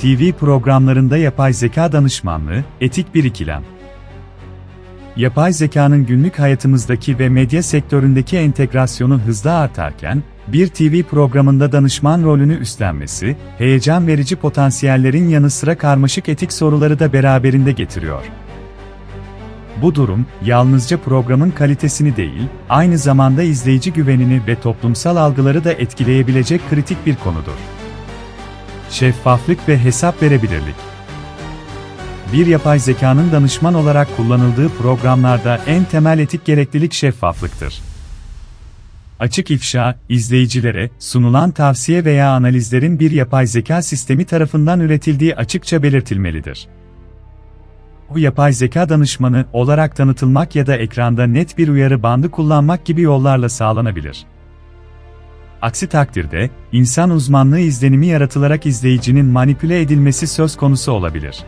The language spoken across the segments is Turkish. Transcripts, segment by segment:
TV programlarında yapay zeka danışmanlığı, etik bir ikilem. Yapay zekanın günlük hayatımızdaki ve medya sektöründeki entegrasyonu hızla artarken, bir TV programında danışman rolünü üstlenmesi, heyecan verici potansiyellerin yanı sıra karmaşık etik soruları da beraberinde getiriyor. Bu durum, yalnızca programın kalitesini değil, aynı zamanda izleyici güvenini ve toplumsal algıları da etkileyebilecek kritik bir konudur. Şeffaflık ve hesap verebilirlik. Bir yapay zekanın danışman olarak kullanıldığı programlarda en temel etik gereklilik şeffaflıktır. Açık ifşa, izleyicilere sunulan tavsiye veya analizlerin bir yapay zeka sistemi tarafından üretildiği açıkça belirtilmelidir. Bu yapay zeka danışmanı olarak tanıtılmak ya da ekranda net bir uyarı bandı kullanmak gibi yollarla sağlanabilir. Aksi takdirde, insan uzmanlığı izlenimi yaratılarak izleyicinin manipüle edilmesi söz konusu olabilir.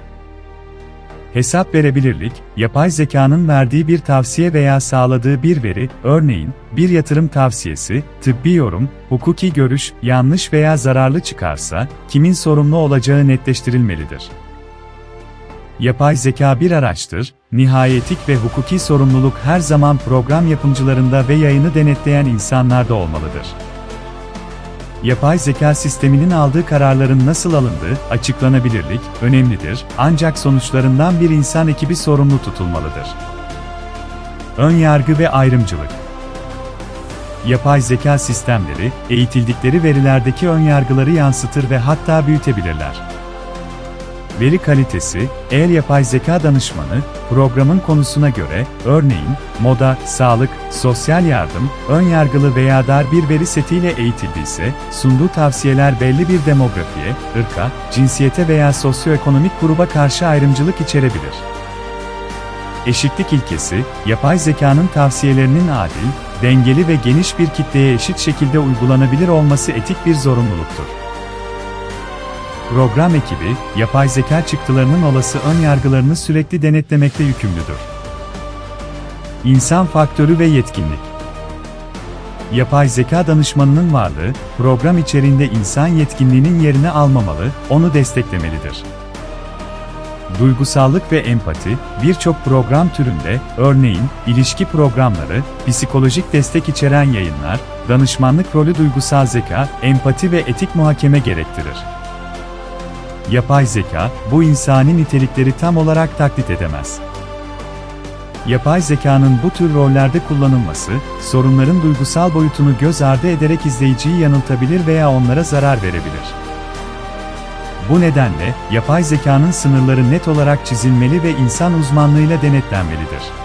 Hesap verebilirlik, yapay zekanın verdiği bir tavsiye veya sağladığı bir veri, örneğin, bir yatırım tavsiyesi, tıbbi yorum, hukuki görüş, yanlış veya zararlı çıkarsa, kimin sorumlu olacağı netleştirilmelidir. Yapay zeka bir araçtır, nihayetik ve hukuki sorumluluk her zaman program yapımcılarında ve yayını denetleyen insanlarda olmalıdır. Yapay zeka sisteminin aldığı kararların nasıl alındığı, açıklanabilirlik, önemlidir, ancak sonuçlarından bir insan ekibi sorumlu tutulmalıdır. Ön yargı ve ayrımcılık Yapay zeka sistemleri, eğitildikleri verilerdeki ön yargıları yansıtır ve hatta büyütebilirler. Veri kalitesi, eğer yapay zeka danışmanı, programın konusuna göre, örneğin, moda, sağlık, sosyal yardım, ön yargılı veya dar bir veri setiyle eğitildiyse, sunduğu tavsiyeler belli bir demografiye, ırka, cinsiyete veya sosyoekonomik gruba karşı ayrımcılık içerebilir. Eşitlik ilkesi, yapay zekanın tavsiyelerinin adil, dengeli ve geniş bir kitleye eşit şekilde uygulanabilir olması etik bir zorunluluktur. Program ekibi, yapay zeka çıktılarının olası ön yargılarını sürekli denetlemekte yükümlüdür. İnsan faktörü ve yetkinlik Yapay zeka danışmanının varlığı, program içeriğinde insan yetkinliğinin yerini almamalı, onu desteklemelidir. Duygusallık ve empati, birçok program türünde, örneğin, ilişki programları, psikolojik destek içeren yayınlar, danışmanlık rolü duygusal zeka, empati ve etik muhakeme gerektirir. Yapay zeka, bu insani nitelikleri tam olarak taklit edemez. Yapay zekanın bu tür rollerde kullanılması, sorunların duygusal boyutunu göz ardı ederek izleyiciyi yanıltabilir veya onlara zarar verebilir. Bu nedenle, yapay zekanın sınırları net olarak çizilmeli ve insan uzmanlığıyla denetlenmelidir.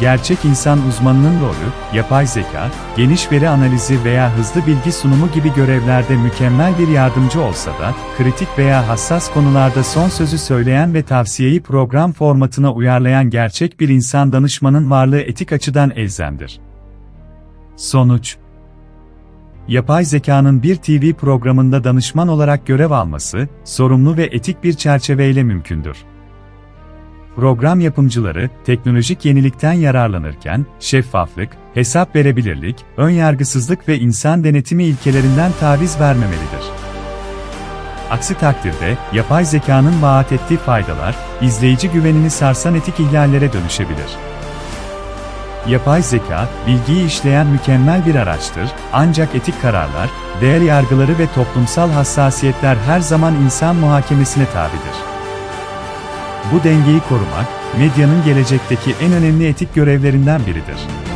Gerçek insan uzmanının rolü, yapay zeka, geniş veri analizi veya hızlı bilgi sunumu gibi görevlerde mükemmel bir yardımcı olsa da, kritik veya hassas konularda son sözü söyleyen ve tavsiyeyi program formatına uyarlayan gerçek bir insan danışmanın varlığı etik açıdan elzemdir. Sonuç Yapay zekanın bir TV programında danışman olarak görev alması, sorumlu ve etik bir çerçeveyle mümkündür. Program yapımcıları, teknolojik yenilikten yararlanırken, şeffaflık, hesap verebilirlik, önyargısızlık ve insan denetimi ilkelerinden taviz vermemelidir. Aksi takdirde, yapay zekanın vaat ettiği faydalar, izleyici güvenini sarsan etik ihlallere dönüşebilir. Yapay zeka, bilgiyi işleyen mükemmel bir araçtır, ancak etik kararlar, değer yargıları ve toplumsal hassasiyetler her zaman insan muhakemesine tabidir. Bu dengeyi korumak, medyanın gelecekteki en önemli etik görevlerinden biridir.